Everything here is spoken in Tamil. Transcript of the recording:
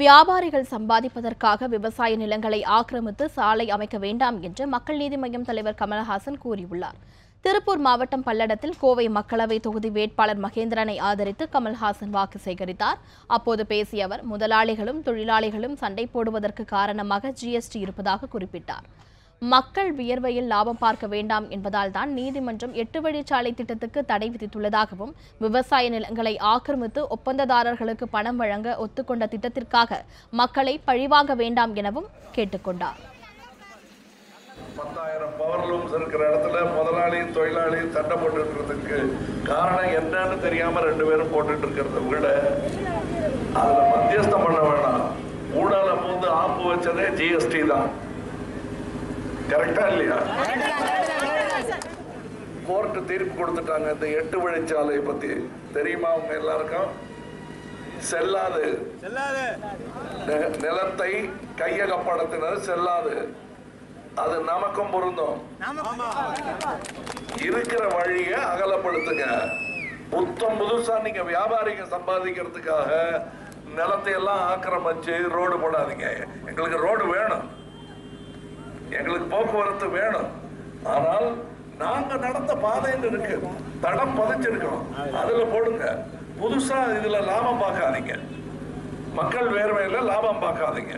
வியாபாரிகள் சம்பாதிப்பதற்காக விவசாய நிலங்களை ஆக்கிரமித்து சாலை அமைக்க வேண்டாம் என்று மக்கள் நீதி மய்யம் தலைவர் கமலஹாசன் கூறியுள்ளார். திருப்பூர் மாவட்டம் பல்லடத்தில் கோவை மக்களவை தொகுதி வேட்பாளர் மகேந்திரனை ஆதரித்து கமல்ஹாசன் வாக்கு சேகரித்தார். அப்போது பேசிய அவர் முதலாளிகளும் தொழிலாளிகளும் சண்டை போடுவதற்கு காரணமாக ஜிஎஸ்டி இருப்பதாக குறிப்பிட்டார். மக்கள் வியர்வையில் லாபம் பார்க்க வேண்டாம் என்பதால் தான் நீதிமன்றம் எட்டு வழிச்சாலை திட்டத்துக்கு தடை விதித்துள்ளதாகவும் விவசாய நிலங்களை ஆக்கிரமித்து ஒப்பந்ததாரர்களுக்கு பணம் வழங்க ஒத்துக்கொண்ட திட்டத்திற்காக மக்களை பழிவாங்க வேண்டாம் எனவும் கேட்டுக்கொண்டார் பத்தாயிரம் பவர் லூம்ஸ் இருக்கிற இடத்துல முதலாளி தொழிலாளி சண்டை போட்டுட்டு இருக்கிறதுக்கு காரணம் என்னன்னு தெரியாம ரெண்டு பேரும் போட்டுட்டு இருக்கிறத விட அதுல மத்தியஸ்தம் பண்ண வேண்டாம் ஊடால பூந்து ஆப்பு வச்சதே ஜிஎஸ்டி தான். கரெக்டா இல்லையா? கோர்ட்டு தீர்ப்பு கொடுத்துட்டாங்க இந்த எட்டு வழிச்சாலை பத்தி. தெரியுமா உங்க எல்லாருக்கும்? செல்லாது. நி- நிலத்தை கையகப்படுத்தினது செல்லாது. அது நமக்கும் பொருந்தும். இருக்கிற வழிய அகலப்படுத்துங்க. புத்தம் புதுசா நீங்க வியாபாரிங்க சம்பாதிக்கிறதுக்காக நிலத்தை எல்லாம் ஆக்கிரமிச்சு ரோடு போடாதீங்க. எங்களுக்கு ரோடு வேணும். எங்களுக்கு போக்குவரத்து வேணும். ஆனால் நாங்க நடந்த பாதைன்னு இருக்கு. தடம் பதிச்சிருக்கோம். அதுல போடுங்க. புதுசா இதுல லாபம் பார்க்காதீங்க. மக்கள் வேர்வையில லாபம் பார்க்காதீங்க.